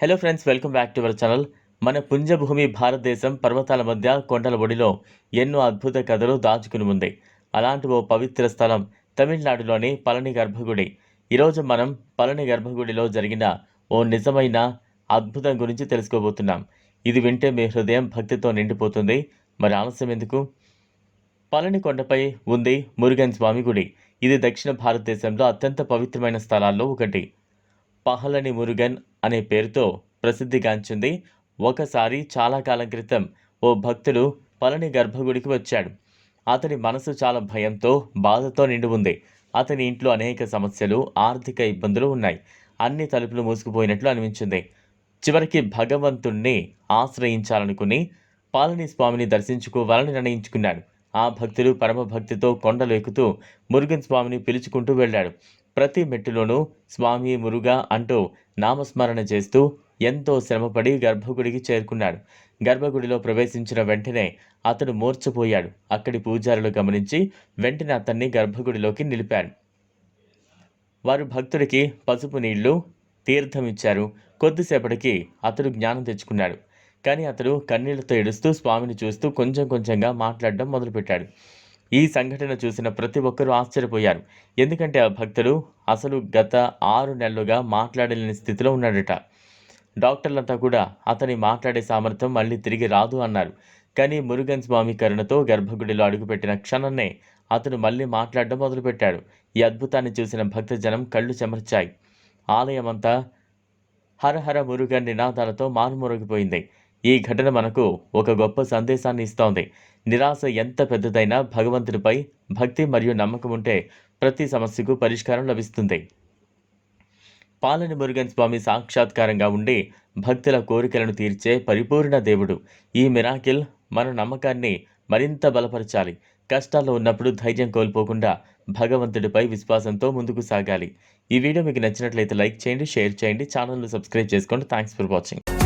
Hello friends welcome back to our channel మన పుంజభూమి భారతదేశం పర్వతాల మధ్య కొండల ఒడిలో ఎన్నో అద్భుత కథలు దాచుకుని ఉంది. అలాంటి ఓ పవిత్ర స్థలం తమిళనాడులోని పళని గర్భగుడి. ఈరోజు మనం పళని గర్భగుడిలో జరిగిన ఓ నిజమైన అద్భుతం గురించి తెలుసుకోబోతున్నాం. ఇది వింటే మీ హృదయం భక్తితో నిండిపోతుంది. మరి ఆలస్యం ఎందుకు? పళని కొండపై ఉంది మురుగన్ స్వామి గుడి. ఇది దక్షిణ భారతదేశంలో అత్యంత పవిత్రమైన స్థలాల్లో ఒకటి. పహలని మురుగన్ అనే పేరుతో ప్రసిద్ధిగాంచింది. ఒకసారి చాలా కాలం క్రితం ఓ భక్తుడు పళని గర్భగుడికి వచ్చాడు. అతని మనసు చాలా భయంతో బాధతో నిండి ఉంది. అతని ఇంట్లో అనేక సమస్యలు ఆర్థిక ఇబ్బందులు ఉన్నాయి. అన్ని తలుపులు మూసుకుపోయినట్లు అనిపించింది. చివరికి భగవంతుణ్ణి ఆశ్రయించాలనుకుని పాలని స్వామిని దర్శించుకోవాలని నిర్ణయించుకున్నాడు. ఆ భక్తుడు పరమభక్తితో కొండలు ఎక్కుతూ మురుగన్ స్వామిని పిలుచుకుంటూ వెళ్ళాడు. ప్రతి మెట్టులోనూ స్వామి మురుగా అంటూ నామస్మరణ చేస్తూ ఎంతో శ్రమపడి గర్భగుడికి చేరుకున్నాడు. గర్భగుడిలో ప్రవేశించిన వెంటనే అతడు మూర్చపోయాడు అక్కడి పూజారులు గమనించి వెంటనే అతన్ని గర్భగుడిలోకి నిలిపారు. వారు భక్తుడికి పసుపు నీళ్ళు తీర్థం ఇచ్చారు. కొద్దిసేపటికి అతడు జ్ఞానం తెచ్చుకున్నాడు. కానీ అతడు కన్నీళ్ళతో ఏడుస్తూ స్వామిని చూస్తూ కొంచెం కొంచెంగా మాట్లాడడం మొదలుపెట్టాడు. ఈ సంఘటన చూసిన ప్రతి ఒక్కరూ ఆశ్చర్యపోయారు. ఎందుకంటే ఆ భక్తుడు అసలు గత ఆరు నెలలుగా మాట్లాడలేని స్థితిలో ఉన్నాడట డాక్టర్లంతా కూడా అతని మాట్లాడే సామర్థ్యం మళ్ళీ తిరిగి రాదు అన్నారు. కానీ మురుగన్ స్వామి కరుణతో గర్భగుడిలో అడుగుపెట్టిన క్షణాన్నే అతను మళ్ళీ మాట్లాడడం మొదలుపెట్టాడు. ఈ అద్భుతాన్ని చూసిన భక్తజనం కళ్ళు చెమర్చాయి. ఆలయమంతా హరహర మురుగన్ నినాదాలతో మారుమురుగిపోయింది ఈ ఘటన మనకు ఒక గొప్ప సందేశాన్ని ఇస్తోంది. నిరాశ ఎంత పెద్దదైనా భగవంతుడిపై భక్తి మరియు నమ్మకం ఉంటే ప్రతి సమస్యకు పరిష్కారం లభిస్తుంది. పాలని మురుగన్ స్వామి సాక్షాత్కారంగా ఉండి భక్తుల కోరికలను తీర్చే పరిపూర్ణ దేవుడు. ఈ మిరాకిల్ మన నమ్మకాన్ని మరింత బలపరచాలి. కష్టాల్లో ఉన్నప్పుడు ధైర్యం కోల్పోకుండా భగవంతుడిపై విశ్వాసంతో ముందుకు సాగాలి. ఈ వీడియో మీకు నచ్చినట్లయితే లైక్ చేయండి షేర్ చేయండి ఛానల్ను సబ్స్క్రైబ్ చేసుకోండి. Thanks for watching